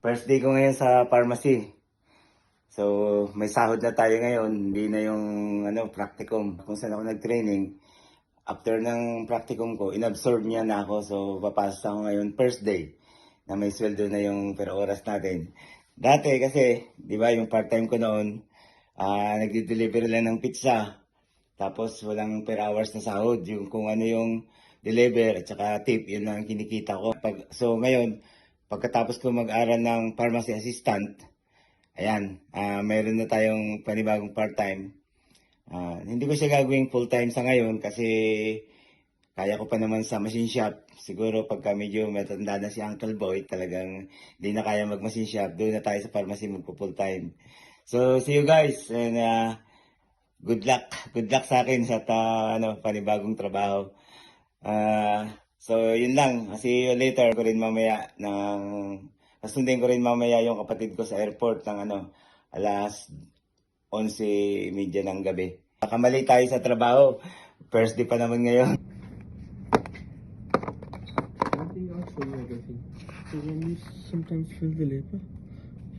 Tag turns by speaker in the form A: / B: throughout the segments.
A: First day ko ngayon sa pharmacy. So, may sahod na tayo ngayon. Hindi na yung ano, practicum. Kung saan ako nag-training. After ng practicum ko, inabsorb niya na ako. So, papasok ako ngayon first day na may sweldo na yung per oras natin. Dati kasi, di ba, yung part-time ko noon, ah nagdi-deliver lang ng pizza. Tapos walang per hours na sahod. Yung kung ano yung deliver at saka tip, yun lang ang kinikita ko. Pag, so ngayon, pagkatapos ko mag-aral ng pharmacy assistant, ayan, ah mayroon na tayong panibagong part-time. Ah, hindi ko siya gagawing full-time sa ngayon kasi kaya ko pa naman sa machine shop. Siguro pagka medyo matanda na si Uncle Boy, talagang hindi na kaya mag-machine shop. Doon na tayo sa pharmacy magpo-full-time. So, see you guys. And uh, good luck. Good luck sa akin sa ta, ano, panibagong trabaho. Ah, so, yun lang. See you later. Ko rin mamaya ng... Kasundin ko rin mamaya yung kapatid ko sa airport ng ano, alas 11.30 ng gabi. Kamali tayo sa trabaho. First day pa naman ngayon.
B: So when you sometimes fill the labor,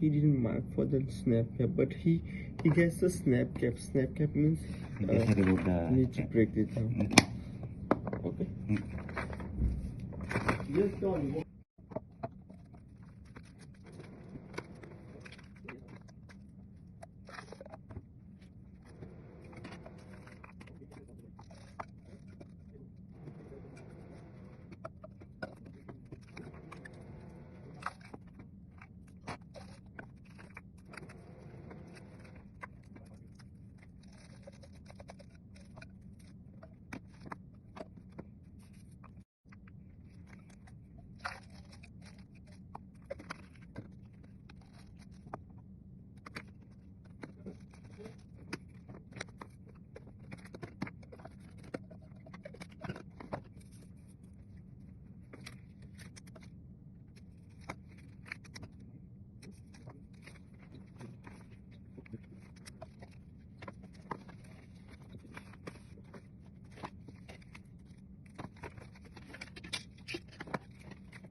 B: he didn't mark for the snap cap, but he he gets the snap cap. Snap cap means uh, need to break it down. Yes, sir.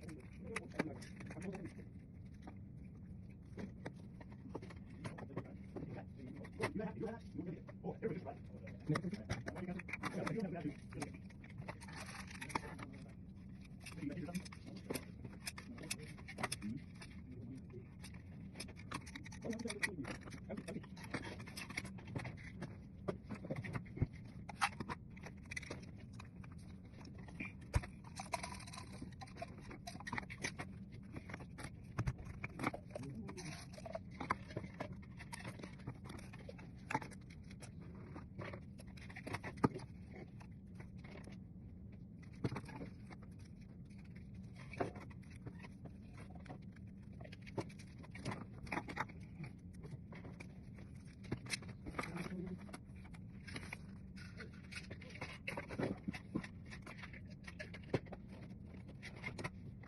B: Thank you.